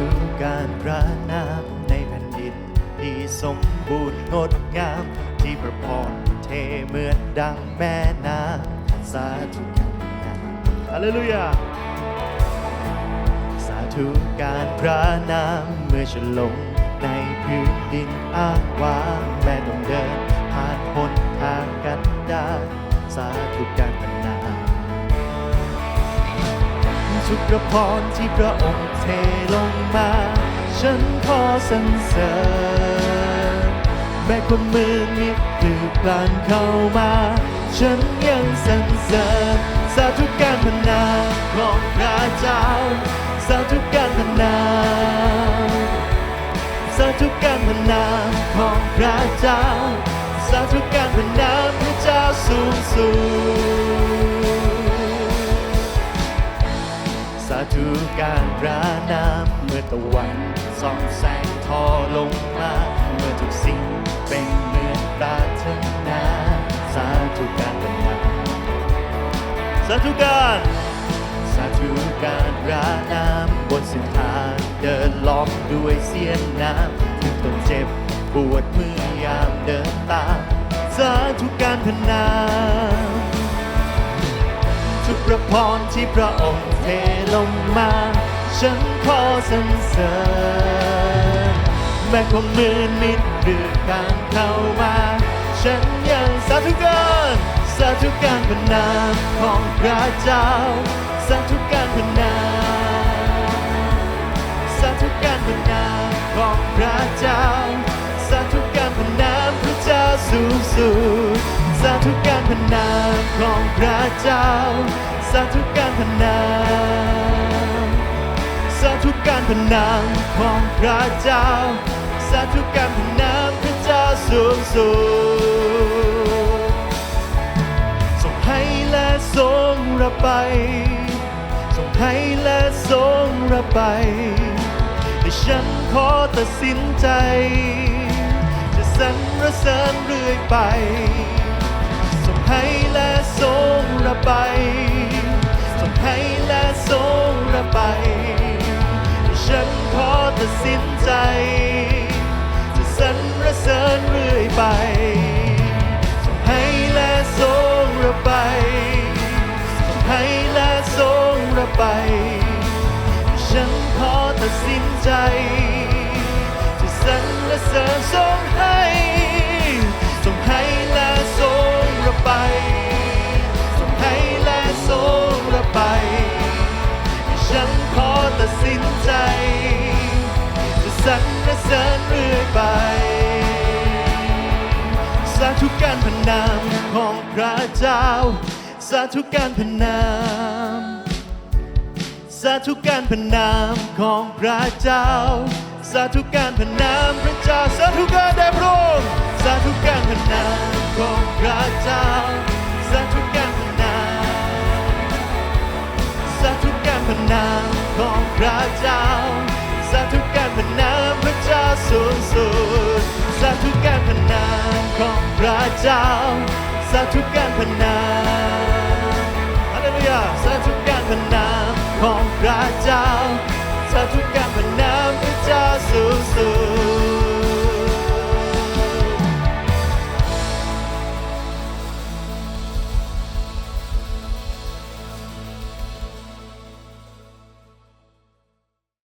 ธุการพระนามในแผ่นดินที่สมบูรณ์งดงาม ที่ประพรเทเหมือนดังแม่น้ำสาธุการพระฮาเลลูยาสาธุการพระนามเมื่อฉันลงในพื้นดินอ้างว้างแม้ต้องเดินผ่านหนทางกันไดารสาธุการ ทุกพระพรที่พระองค์เทลงมา ฉันขอสรรเสริญแม้ความมือมิดคือกลานเข้ามา ฉันยังสรรเสริญสาธุการพนาของพระเจ้า สาธุการพนาสาธุการพนาของพระเจ้า สาธุการพนาพระเจ้าสูงสุด การระนามเมื่อตะวันส่องแสงทอลงมาเมื่อทุกสิ่งเป็นเหมือนปราถนาสาธุการพระนาสาธุการสาธุการระนามบนเส้นทางเดินล้อมด้วยเสียงน้ำถึงต้องเจ็บปวดเมื่อยามเดินตามสาธุการพนาทุกพระพรที่พระองค์ ลงมา ฉันขอสรรเสริญแม้ความมืดมิดหรือการเข้ามา ฉันยังสาธุการสาธุการพระนามของพระเจ้าสาธุการพระนาม สูงสุดสาธุการพนามของพระเจ้า สาธุการพนามสาธุการพนามของพระเจ้า สาธุการพนามพระเจ้าสูงสุดทรงให้และทรงรับไปทรงให้และทรงรับไป แต่ฉันขอตัดสินใจ สรรเสริญเรื่อยไปส่งให้และส่งระไปส่งให้และส่งระไปฉันขอตัดสินใจ จะสรรเสริญเรื่อยไปส่งให้และส่งระไปส่งให้และส่งระไปฉันขอตัดสินใจ พระนามของพระเจ้า สาธุการพระนาม สาธุการพระนามของพระเจ้า สาธุการพระนามพระเจ้า สาธุการแด่พระองค์สาธุการพระนามของพระเจ้า สาธุการพระนาม สาธุการพระนามของพระเจ้า สาธุการพระนามพระเจ้าสูงสุด สาธุการพระน ของพระเจ้าสาธุการพนาฮาเลลูยาสาธุการพนาของพระเจ้าสาธุการพนาพระเจ้าสูงสุด